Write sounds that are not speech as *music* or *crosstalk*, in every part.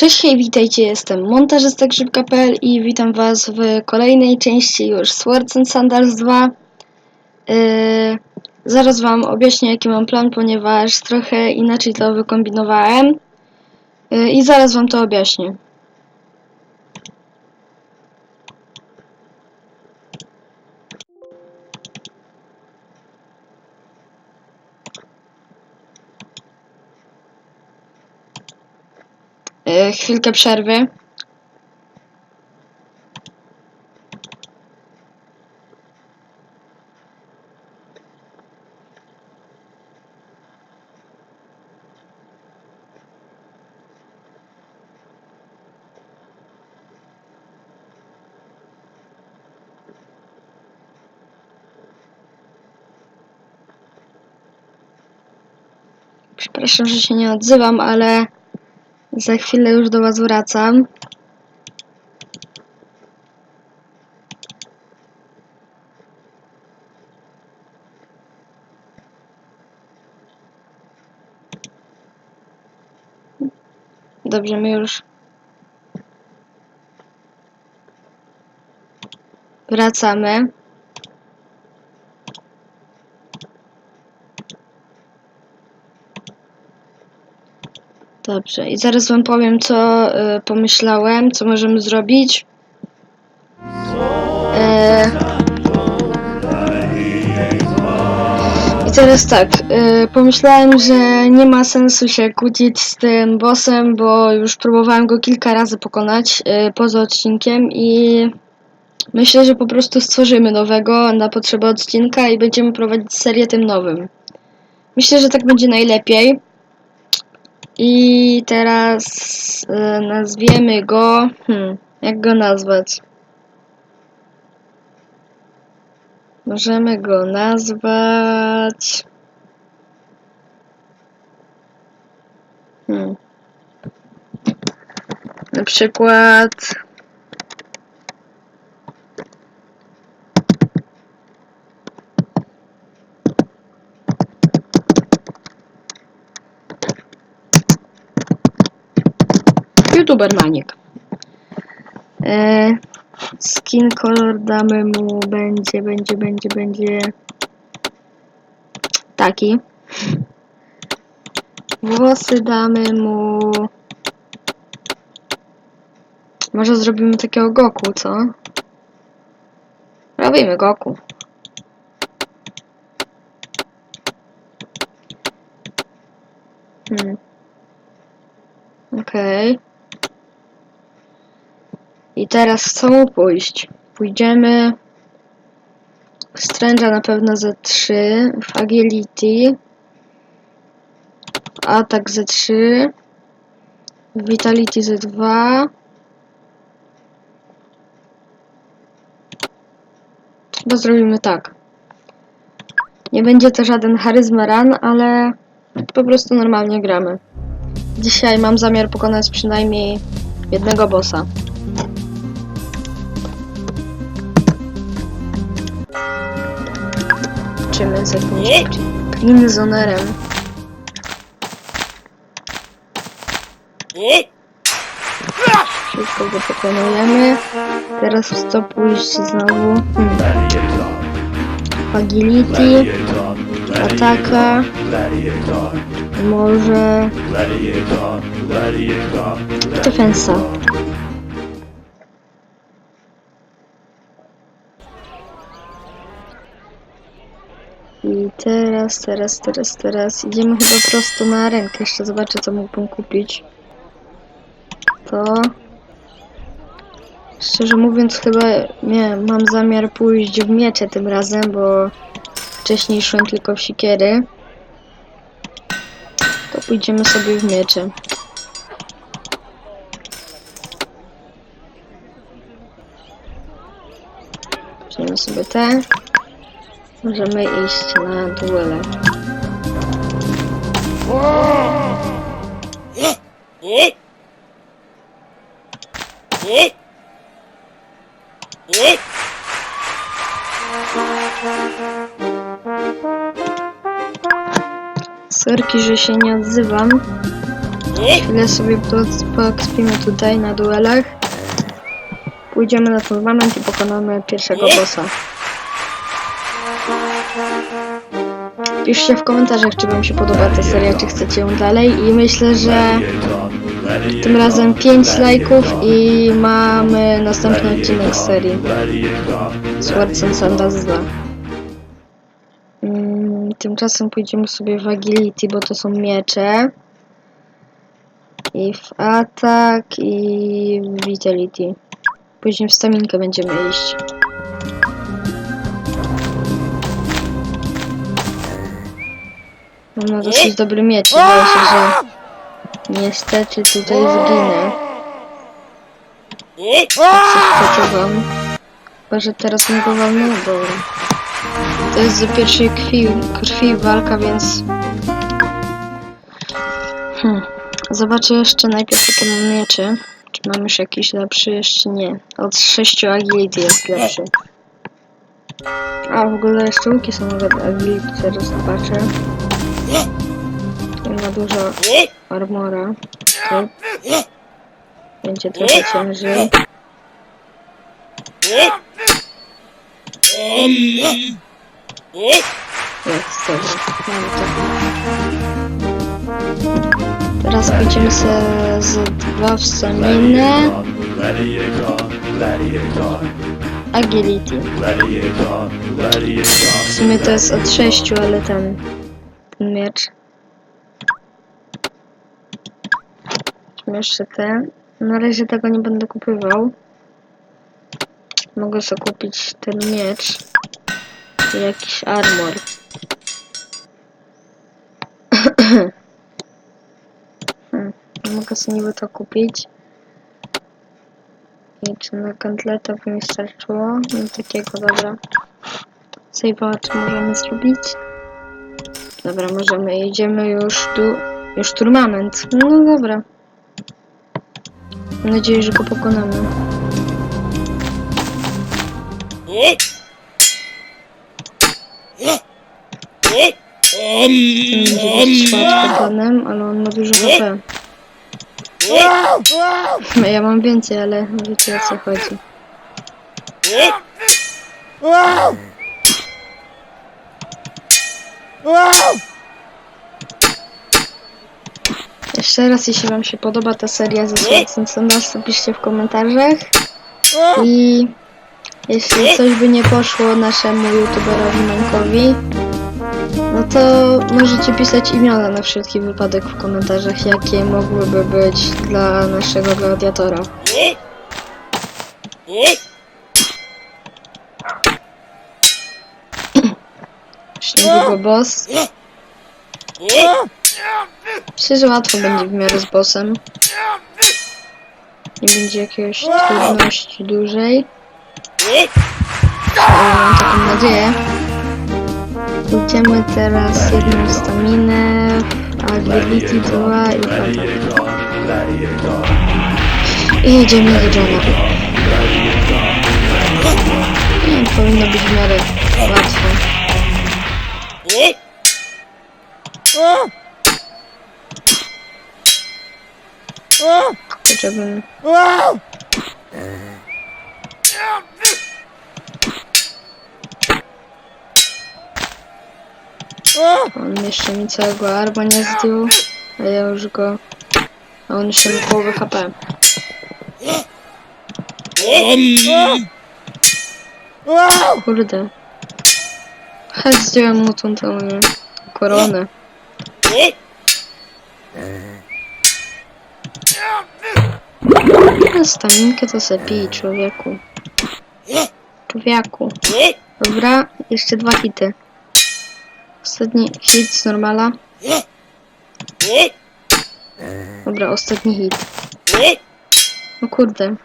Cześć, witajcie, jestem montażysta Grzybka.pl i witam was w kolejnej części już Swords and Sandals 2. Yy, zaraz wam objaśnię jaki mam plan, ponieważ trochę inaczej to wykombinowałem yy, i zaraz wam to objaśnię. Chwilkę przerwy. Przepraszam, że się nie odzywam, ale za chwilę już do Was wracam. Dobrze, my już wracamy. Dobrze, i zaraz wam powiem, co y, pomyślałem, co możemy zrobić. E, I teraz tak, y, pomyślałem, że nie ma sensu się kłócić z tym bossem, bo już próbowałem go kilka razy pokonać y, poza odcinkiem i myślę, że po prostu stworzymy nowego na potrzeby odcinka i będziemy prowadzić serię tym nowym. Myślę, że tak będzie najlepiej. I teraz e, nazwiemy go. Hmm, jak go nazwać? Możemy go nazwać. Hmm. Na przykład. YouTuber Maniek. E, skin color damy mu będzie, będzie, będzie, będzie taki. Włosy damy mu może zrobimy takiego Goku, co? Robimy Goku. Hmm. Okej. I teraz co mu pójść? Pójdziemy Strange'a na pewno ze 3, w Agility, w Attack ze 3, w Vitality ze 2, Chyba zrobimy tak. Nie będzie to żaden charyzma run, ale po prostu normalnie gramy. Dzisiaj mam zamiar pokonać przynajmniej jednego bossa. Czymy z jakimś Cleanzonerem. Szybko go pokonujemy. Teraz w co pójść znowu? Hmm. Agility, ataka, może defensa. Teraz, teraz, teraz, teraz idziemy chyba prosto na rękę. Jeszcze zobaczę co mógłbym kupić. To Szczerze mówiąc, chyba nie, mam zamiar pójść w miecze tym razem, bo wcześniej szłem tylko w sikiery. To pójdziemy sobie w miecze. Weźmiemy sobie te. Możemy iść na duele. Sorki, że się nie odzywam. Chwilę sobie po- poekspimy tutaj na duelach. Pójdziemy na tournament i pokonamy pierwszego bossa. Piszcie w komentarzach, czy wam się podoba ta seria, czy chcecie ją dalej i myślę, że tym razem 5 lajków i mamy następny odcinek serii Swords and Sandals 2. Mm, Tymczasem pójdziemy sobie w Agility, bo to są miecze. I w Attack i w Vitality. Później w Staminkę będziemy iść. Mam na dosyć dobry miecz, wydaje się, że niestety tutaj zginę. Coś poczuwam. Chyba, że teraz go walną, dobra. To jest za pierwszej krwi, krwi walka, więc... Hmm. Zobaczę jeszcze najpierw jakie mam miecze. Czy mam już jakiś lepszy? Jeszcze nie. Od 6 agility jest lepszy. A w ogóle jeszcze łuki są nawet agility, teraz zobaczę. Ma dużo armora. Będzie trochę ciężej. Jest, to. Teraz pójdziemy sobie z dwa w staminę. Agility. W sumie to jest od 6, ale ten, miecz. Jeszcze ten. Na razie tego nie będę kupywał. Mogę sobie kupić ten miecz. I jakiś armor. *coughs* Hmm, Mogę sobie niby to kupić. I czy na kantleta by mi starczyło? No takiego, dobra. Save'a czy możemy zrobić? Dobra, możemy. Jedziemy już tu. Już tournament. No dobra. Mam nadzieję, że go pokonamy. Będzie panem, ale on ma dużo HP. No, Ja mam więcej, ale wiecie o co chodzi. Jeszcze raz, jeśli wam się podoba ta seria ze Słońcem to piszcie w komentarzach. I jeśli coś by nie poszło naszemu youtuberowi Mankowi, no to możecie pisać imiona na wszelki wypadek w komentarzach, jakie mogłyby być dla naszego gladiatora. Już niedługo boss. Myślę, że łatwo będzie w miarę z bossem. Nie będzie jakiegoś trudności dłużej. Ale mam taką nadzieję. Idziemy teraz jedną staminę, agility 2 i. I jedziemy do Johna. Nie, powinno być w miarę łatwo. Żebym... On jeszcze mi całego arma nie zdjął, a ja już go... A on jeszcze ma połowę HP. Kurde. Zdjąłem mu tą, tą koronę. A Staminkę to se pij, człowieku. Człowieku. Dobra, jeszcze dwa hity. Ostatni hit z normala. Dobra, ostatni hit. No kurde.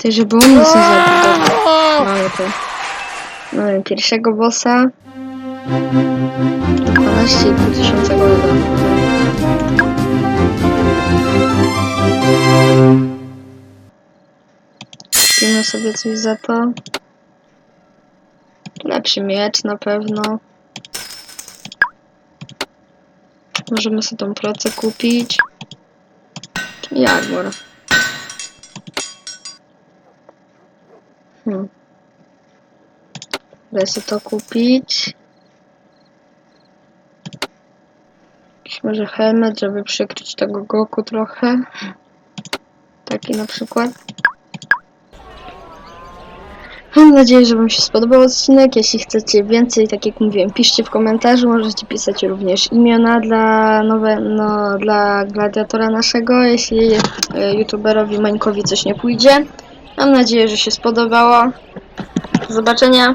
Ty, żeby on nas nie zabił. Mamy to. Mamy pierwszego bossa. 12,5 tysiąca golda. Kupimy sobie coś za to. Lepszy miecz na pewno. Możemy sobie tą procę kupić. Jaguar. Hmm. Chcę to kupić. Może helmet, żeby przykryć tego Goku trochę. Taki na przykład. Mam nadzieję, że Wam się spodobał odcinek. Jeśli chcecie więcej, tak jak mówiłem, piszcie w komentarzu. Możecie pisać również imiona dla nowe, no, dla gladiatora naszego, jeśli e, youtuberowi Mańkowi coś nie pójdzie. Mam nadzieję, że się spodobało. Do zobaczenia.